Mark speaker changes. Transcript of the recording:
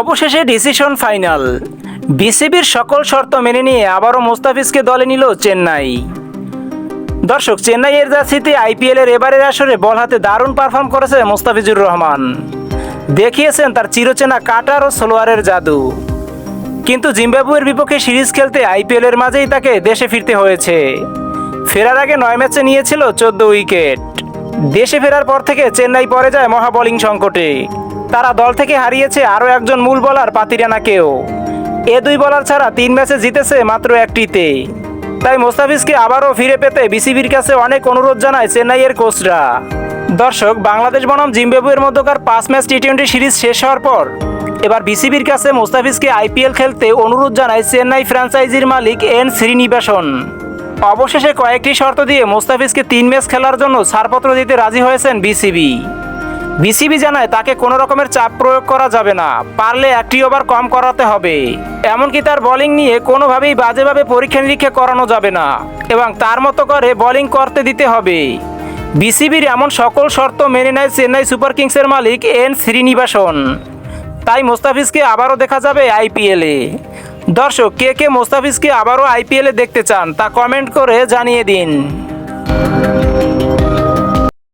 Speaker 1: অবশেষে decision final. বিসিবির সকল শর্ত মেনে নিয়ে আবারও মোস্তাফিজকে দলে নিল চেন্নাই। দর্শক চেন্নাইয়ের জার্সিতে আইপিএলের এবারের আসরে বল হাতে দারুণ পারফর্ম করেছে মোস্তাফিজুর রহমান। দেখিয়েছেন তার চিরচেনা কাটার ও সোলোয়ারের জাদু। কিন্তু জিম্বাবুয়ের বিপক্ষে সিরিজ খেলতে আইপিএলের মাঝেই তাকে দেশে ফিরতে হয়েছে। ফেরার আগে নয় ম্যাচে নিয়েছিল চোদ্দ উইকেট। দেশে ফেরার পর থেকে চেন্নাই পরে যায় মহা বোলিং সংকটে। তারা দল থেকে হারিয়েছে আরও একজন মূল বলার পাতিরানাকেও এ দুই বলার ছাড়া তিন ম্যাচে জিতেছে মাত্র একটিতে। তাই মোস্তাফিজকে আবারও ফিরে পেতে বিসিবির কাছে অনেক অনুরোধ জানায় চেন্নাইয়ের কোচরা দর্শক, বাংলাদেশ বনাম জিম্বাবুয়ের মধ্যকার পাঁচ ম্যাচ টি টোয়েন্টি সিরিজ শেষ হওয়ার পর এবার বিসিবির কাছে মোস্তাফিজকে আইপিএল খেলতে অনুরোধ জানায় চেন্নাই ফ্র্যাঞ্চাইজির মালিক এন শ্রীনিবাসন। অবশেষে কয়েকটি শর্ত দিয়ে মোস্তাফিজকে তিন ম্যাচ খেলার জন্য ছাড়পত্র দিতে রাজি হয়েছেন বিসিবি। বিসিবি জানায় তাকে কোনো রকমের চাপ প্রয়োগ করা যাবে না, পারলে একটি ওভার কম করাতে হবে। এমনকি তার বোলিং নিয়ে কোনোভাবেই বাজেভাবে পরীক্ষা নিরীক্ষা করানো যাবে না, এবং তার মতো করে বোলিং করতে দিতে হবে। বিসিবির এমন সকল শর্ত মেনে নেয় চেন্নাই সুপার কিংসের মালিক এন শ্রীনিবাসন। তাই মোস্তাফিজকে আবারও দেখা যাবে আইপিএলে। দর্শক, কে কে মোস্তাফিজকে আবারও আইপিএলে দেখতে চান তা কমেন্ট করে জানিয়ে দিন।